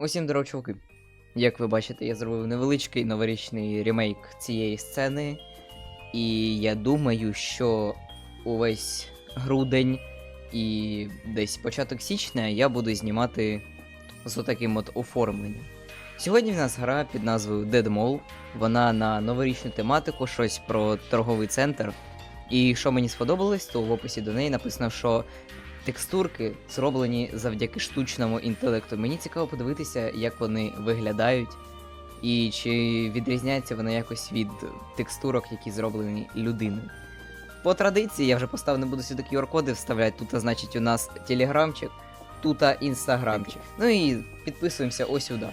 Усім здорово, чуваки. Як ви бачите, я зробив невеличкий новорічний ремейк цієї сцени. І я думаю, що увесь грудень і десь початок січня я буду знімати з отаким от оформленням. Сьогодні в нас гра під назвою Dead Mall. Вона на новорічну тематику, щось про торговий центр. І що мені сподобалось, то в описі до неї написано, що текстурки зроблені завдяки штучному інтелекту. Мені цікаво подивитися, як вони виглядають, і чи відрізняється вони якось від текстурок, які зроблені людиною. По традиції я вже поставив, не буду сюди QR-коди вставляти. Тут, значить, у нас телеграмчик, тут інстаграмчик. Ну і підписуємося ось сюди.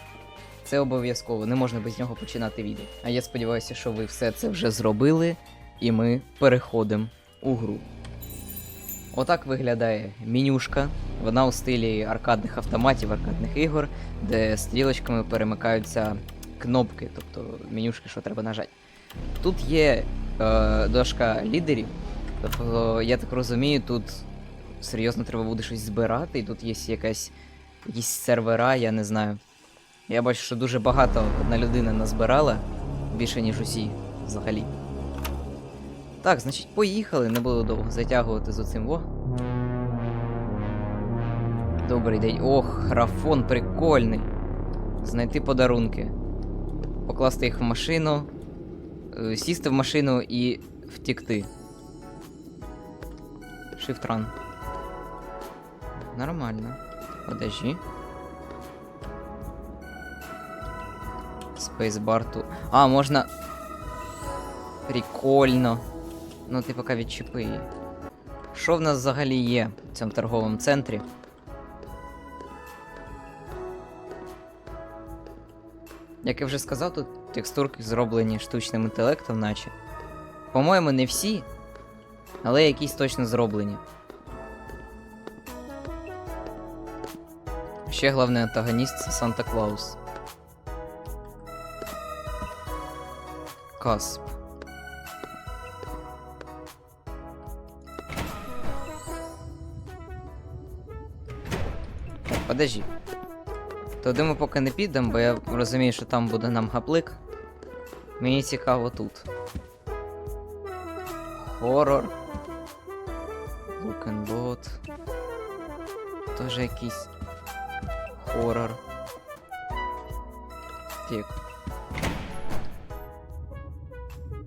Це обов'язково, не можна без нього починати відео. А я сподіваюся, що ви все це вже зробили, і ми переходимо у гру. Отак виглядає менюшка. Вона у стилі аркадних автоматів, аркадних ігор, де стрілочками перемикаються кнопки, тобто менюшки, що треба нажати. Тут є е, дошка лідерів. Тобто, я так розумію, тут серйозно треба буде щось збирати, і тут є якась, якісь сервера, я не знаю. Я бачу, що дуже багато одна людина назбирала, більше, ніж усі взагалі. Так, значить, поїхали, не буду довго затягувати з оцим во. Добрий день. Ох, графон прикольний. Знайти подарунки. Покласти їх в машину. е, Сісти в машину і втікти. Shift-run. Нормально. Подожди. Spacebar тут. А, можна. Прикольно. Ну ти поки відчепи її. Що в нас взагалі є в цьому торговому центрі? Як я вже сказав, тут текстурки зроблені штучним інтелектом, наче. По-моєму, не всі, але якісь точно зроблені. Ще головний антагоніст це Санта Клаус. Касп. Подожди. Туди ми поки не підемо, бо я розумію, що там буде нам гаплик. Мені цікаво тут. Хорор. Лукенбот. Тоже якийсь хорор. Тік.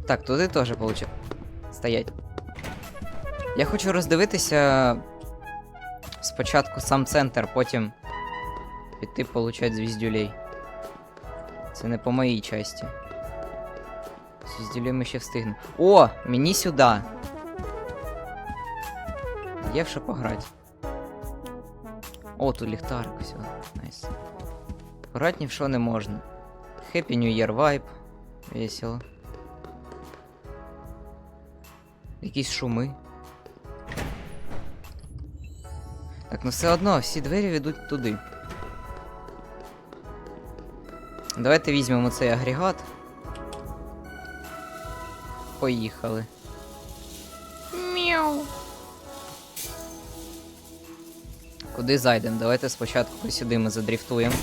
Так, туди теж получив. Стоять. Я хочу роздивитися спочатку сам центр, потім піти получать звіздюлей. Це не по моїй часті. Звіздюлей ми ще встигнемо. О! Мені сюди! Є в що пограти. О, тут ліхтарик, все, найс. Пограти ні в що не можна. Happy New Year vibe. Весело. Якісь шуми. Так, ну все одно, всі двері ведуть туди. Давайте візьмемо цей агрегат. Поїхали. Мяу. Куди зайдемо? Давайте спочатку сюди ми задріфтуємо.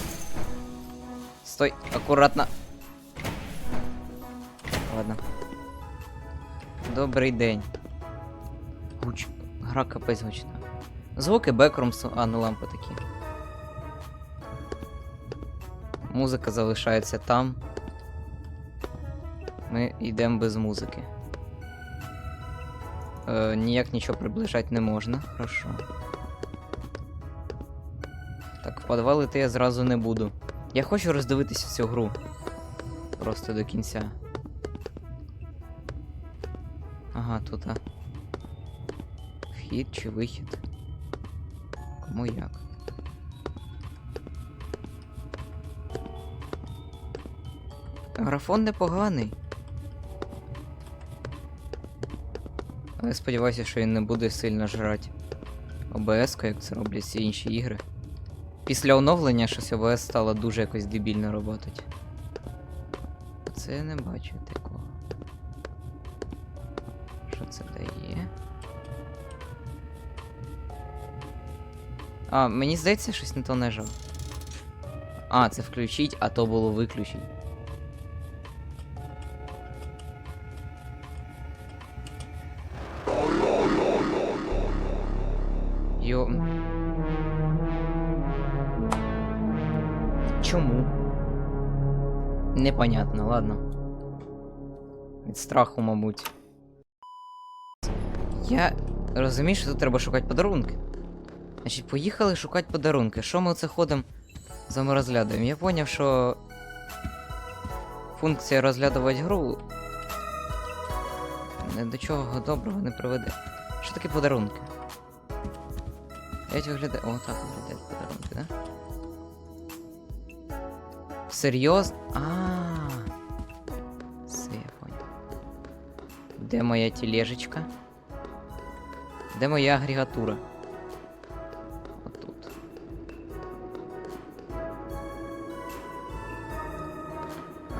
Стой, акуратно. Ладно. Добрий день. Гуч. Гра капець гучна. Звуки бекрумсу, а ну лампи такі. Музика залишається там. Ми йдемо без музики. Е, ніяк нічого приближати не можна. Хорошо. Так, в підвал іти я зразу не буду. Я хочу роздивитися цю гру. Просто до кінця. Ага, тут. А. Вхід чи вихід? Кому як? Графон непоганий. Але сподіваюся, що він не буде сильно жрати ОБС, як це роблять всі інші ігри. Після оновлення щось ОБС стало дуже якось дебільно роботати. Це я не бачу такого. Що це дає? А, мені здається, щось не то нажав. А, це включить, а то було виключить. Йо. Чому? Непонятно, ладно. Від страху, мабуть. Я розумію, що тут треба шукати подарунки. Значить, поїхали шукати подарунки. Що ми оце ходимо за ми розглядаємо? Я поняв, що функція розглядувати гру до чого доброго не приведе. Що таке подарунки? Як виглядає. О, так виглядають подарунки, да? Серйозно? А. Все, я понял. Де моя тележечка? Де моя агрегатура? Отут.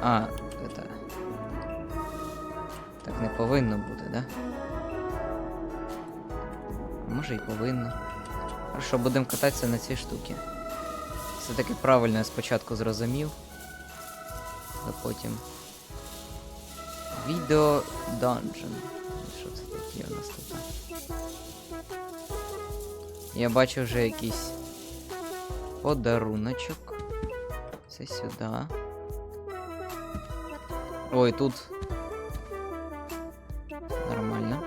А, это. Так не повинно бути, да? Може і повинно. Хорошо, будемо кататися на цій штуці. Все таки правильно я спочатку зрозумів. А потім. Відео Dungeon. Що це таке у нас тут? Я бачу вже якийсь подаруночок. Це сюди. Ой, тут. Нормально.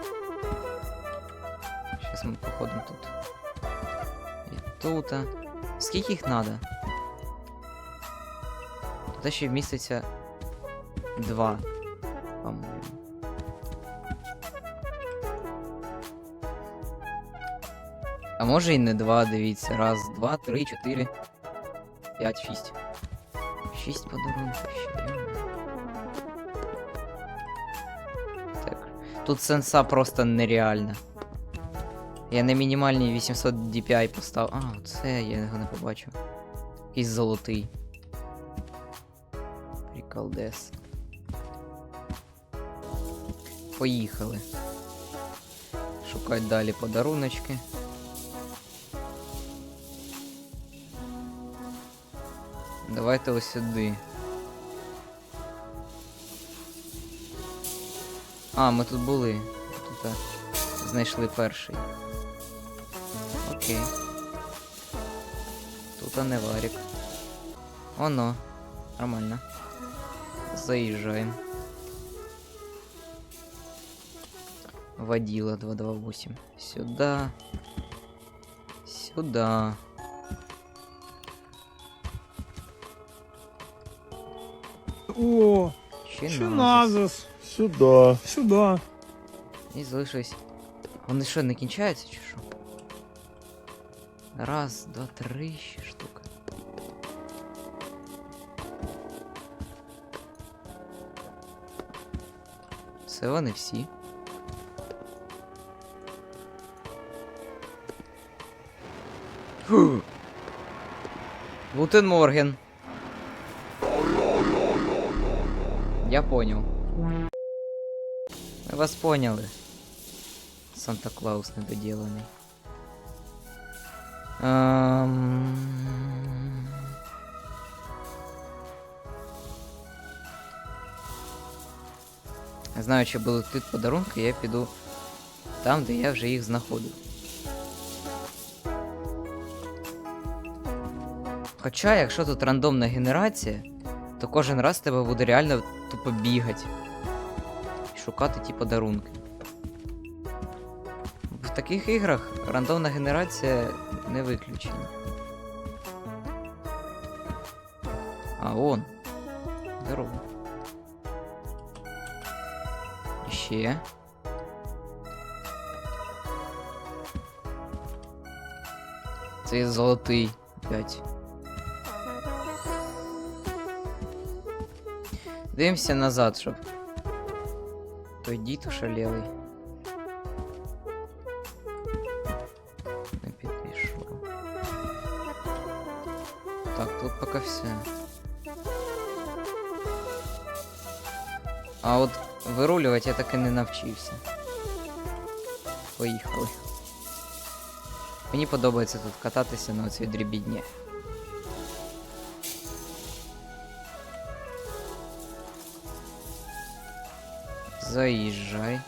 Сейчас мы походим тут. І тут. Скільки їх надо? Тут ще вміститься два, по-моєму. А може і не два, дивіться. Раз, два, три, чотири, п'ять, шість. Шість подарунків ще. йо. Так. Тут сенса просто нереальна. Я на мінімальній 800 DPI поставив. А, це я його не побачив. Якийсь золотий. Приколдес. Поїхали. Шукать далі подаруночки. Давайте ось сюди. А, ми тут були. Тут знайшли перший. Окей. Тут а не варік. Оно. Нормально. Заїжджаємо. Водила 228. Сюда. Сюда. О, Чиназис. чиназис. Сюда. Сюда. І залишилось. Вони що, не кінчаються чи що? Раз, два, три штука. Це вони всі. Гутен Морген. Я понял. Мы вас поняли. Санта-Клаус недоделанный. Ам. Знаючи будуть тут подарунки, я піду там, де я вже їх знаходив. Хоча, якщо тут рандомна генерація, то кожен раз тебе буде реально тупо бігати. І шукати ті подарунки. В таких іграх рандомна генерація не виключена. А, он. Здорово. Ще. Це є золотий. 5. Дивимося назад, щоб. Той дід ушалелий. Так, тут пока все. А от вирулювати я так і не навчився. Поїхали. Мені подобається тут кататися на оцій дрібідні. Заїжджай.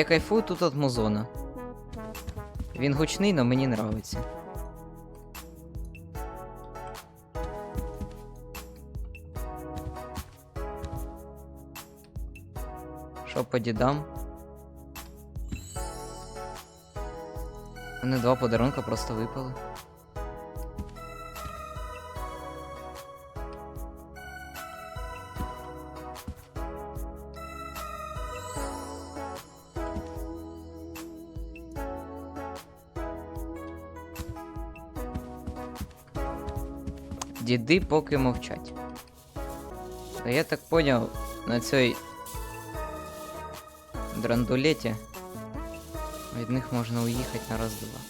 Я кайфую тут от музона. Він гучний, но мені нравиться. Що по дідам? Вони два подарунка просто випали. Діди поки мовчать. А я так поняв, на цій драндулеті від них можна уїхати на раз-два.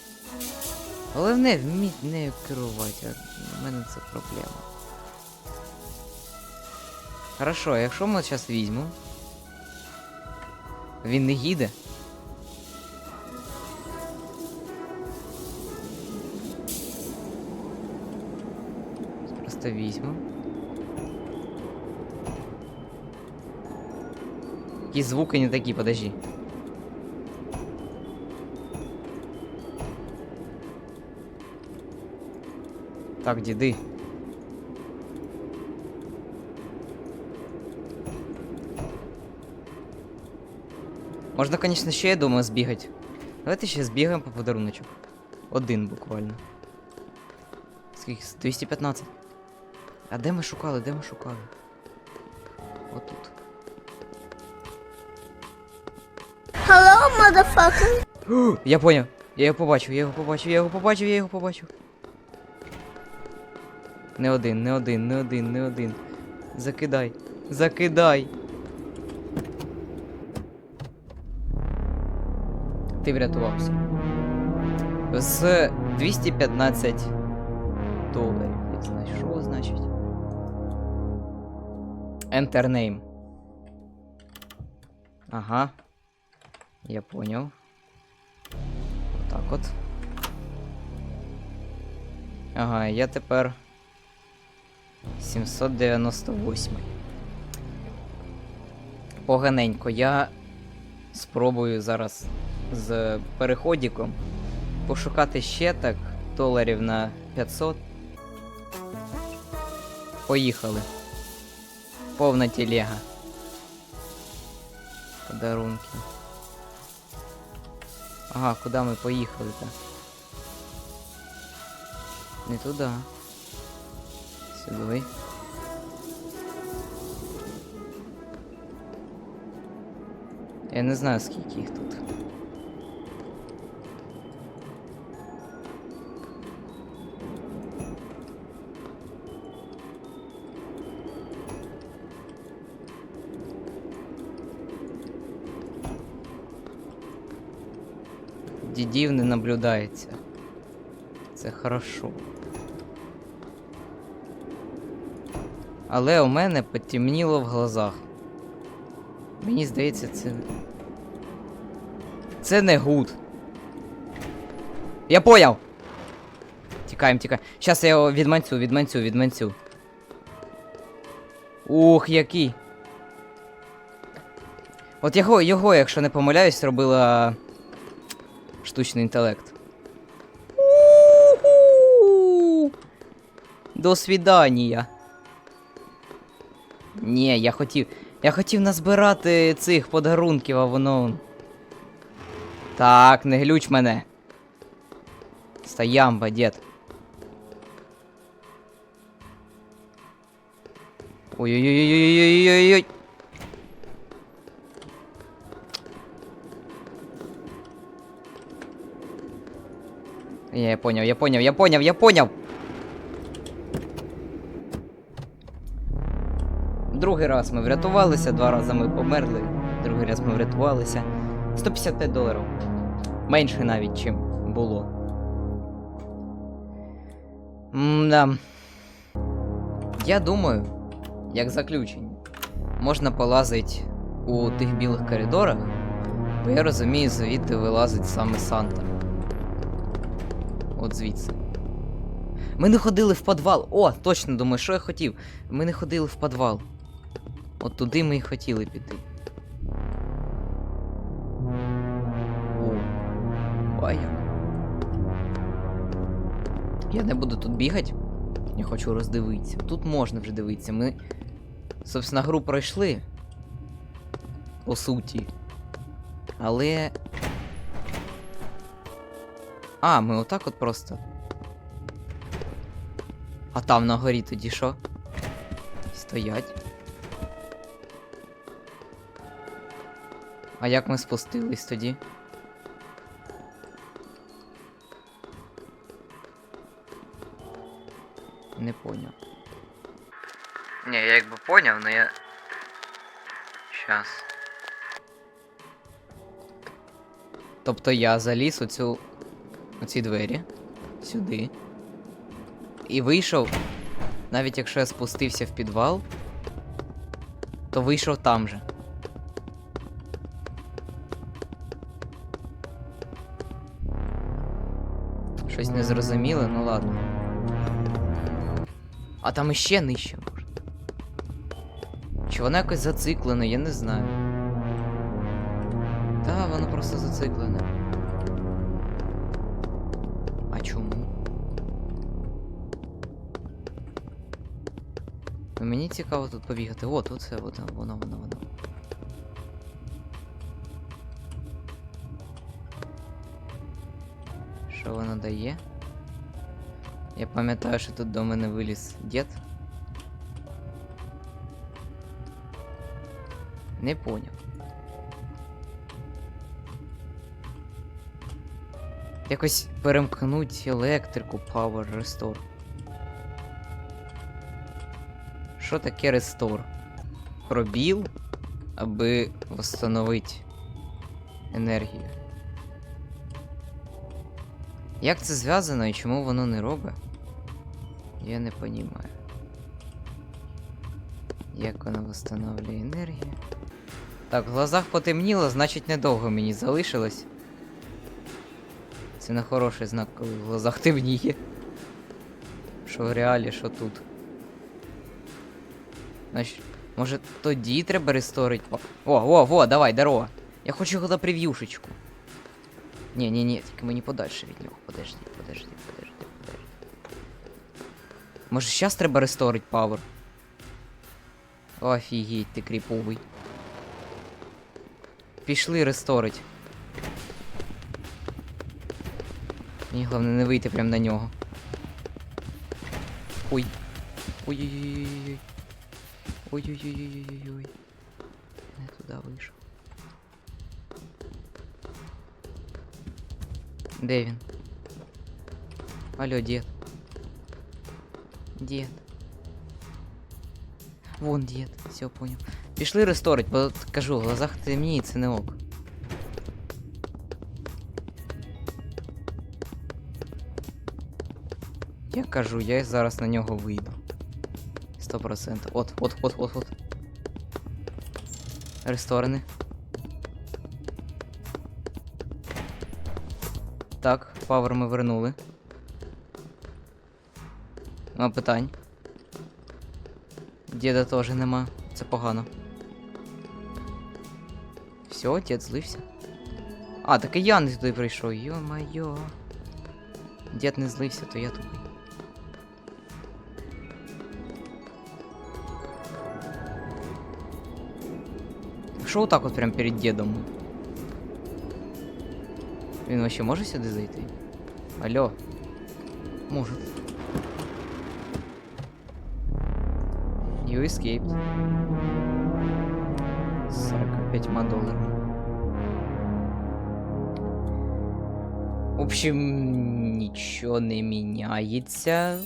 Головне вміть нею керувати, в мене це проблема. Хорошо, якщо ми зараз візьмемо. Він не їде. Просто візьмемо. Які звуки не такі, подожди. Так, діди. Можна, конечно, ще, я думаю, збігати. Давайте ще збігаємо по подаруночок. Один буквально. Скільки? 215. А де ми шукали? Де ми шукали? Отут. Hello, motherfucker. О, Я поняв. Я його побачив, я його побачив, я його побачив, я його побачив. Не один, не один, не один, не один. Закидай. Закидай. Ти врятувався. З 215 доларів. Я знаю, що значить. Enter name. Ага. Я понял. Так от. Ага, я тепер 798. Поганенько. Я спробую зараз з переходіком пошукати ще так доларів на 500. Поїхали. Повна телега. Подарунки. Ага, куди ми поїхали-то? Не туди. Сюди. Я не знаю, скільки їх тут. Дідів не наблюдається. Це хорошо. Але у мене потемніло в глазах. Мені здається, це. Це не гуд. Я поняв! Тікаємо, тікаємо. Щас я його відманцю, відманцю, відманцю. Ух, який. От його, його, якщо не помиляюсь, робила штучний інтелект. У-ху! До свидання. Ні, я хотів. Я хотів назбирати цих подарунків, а воно. Так, не глюч мене. Стоямба, дід. Ой-ой-ой-ой-ой-ой-ой-ой. Я, я понял, я понял, я понял, я понял. Другий раз ми врятувалися, два рази ми померли, другий раз ми врятувалися. 155 доларів. Менше навіть, чим було. М-да. Я думаю, як заключення, можна полазити у тих білих коридорах Бо я розумію, звідти вилазить саме Санта. От звідси. Ми не ходили в підвал. О, точно думаю, що я хотів. Ми не ходили в підвал. От туди ми і хотіли піти. О, бая. Я не буду тут бігати. Я хочу роздивитися. Тут можна вже дивитися. Ми, собственно, гру пройшли. По суті. Але. А, ми отак от просто. А там на горі тоді що? Стоять. А як ми спустились тоді? Не поняв. Ні, я якби поняв, но я. Щас. Тобто я заліз у цю. Ці двері. Сюди. І вийшов. Навіть якщо я спустився в підвал, то вийшов там же. Щось незрозуміле, ну ладно. А там іще нижче можна. Чи воно якось зациклене, я не знаю. Та, воно просто зациклене. Цікаво тут побігати. О, тут це, от, воно, воно, воно. Що воно дає? Я пам'ятаю, що тут до мене виліз дід. Не поняв. Якось перемкнуть електрику Power Restore. Що таке Restore? Пробіл, аби восстановити енергію. Як це зв'язано і чому воно не робить? Я не понімаю. Як воно восстановлює енергію? Так, в глазах потемніло, значить недовго мені залишилось. Це не хороший знак, коли в глазах темніє. Що в реалі, що тут. Значить, може тоді треба ресторить. О, о, о, давай, здорово. Я хочу його на прев'юшечку. Ні, ні, ні, тільки мені подальше від нього. Подожди, подожди, подожди, подожди. Може щас треба ресторить павер? Офігеть, ти кріповий. Пішли ресторить. Мені головне не вийти прямо на нього. Ой. Ой-ой-ой-ой-ой. Ой-ой-ой-ой-ой-ой. Не туди вийшов. Де він? Алло, дід. Дід. Вон дід, все понял. Пішли ресторить, бо от кажу, в глазах темніє, це не ок. Я кажу, я зараз на нього вийду. Сто процентів. От, от, от, от, от. Ресторани. Так, павер ми вернули. Нема питань. Діда теж нема. Це погано. Все, дід злився. А, так і я не туди прийшов. Йо-майо. Дід не злився, то я тупий. Що отак от прям перед дідом? Він вообще може сюди зайти? Алло. Може. You escaped. 45 долларов. В общем, нічого не міняється.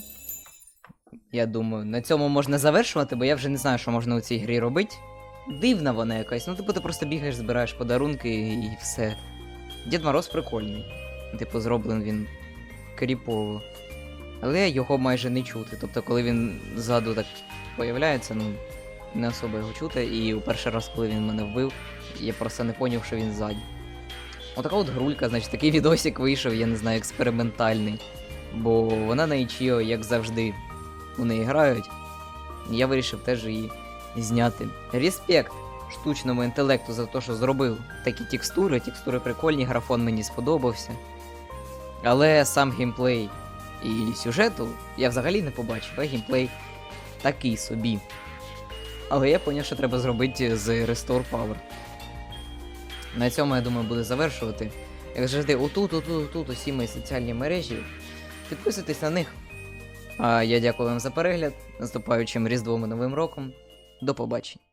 Я думаю, на цьому можна завершувати, бо я вже не знаю, що можна у цій грі робити. Дивна вона якась. Ну, типу, ти просто бігаєш, збираєш подарунки і все. Дід Мороз прикольний. Типу, зроблений він кріпово. Але його майже не чути. Тобто, коли він ззаду так появляється, ну, не особо його чути. І у перший раз, коли він мене вбив, я просто не поняв, що він ззаді. Отака от грулька, значить, такий відосик вийшов, я не знаю, експериментальний. Бо вона на Ічіо, як завжди, у неї грають. Я вирішив теж її зняти. Респект штучному інтелекту за те, що зробив такі текстури. Текстури прикольні, графон мені сподобався. Але сам геймплей і сюжету я взагалі не побачив, а геймплей такий собі. Але я поняв, що треба зробити з Restore Power. На цьому, я думаю, буду завершувати. Як завжди, отут, отут, отут, усі мої соціальні мережі. Підписуйтесь на них. А я дякую вам за перегляд. Наступаючим Різдвом і Новим роком. До побачення.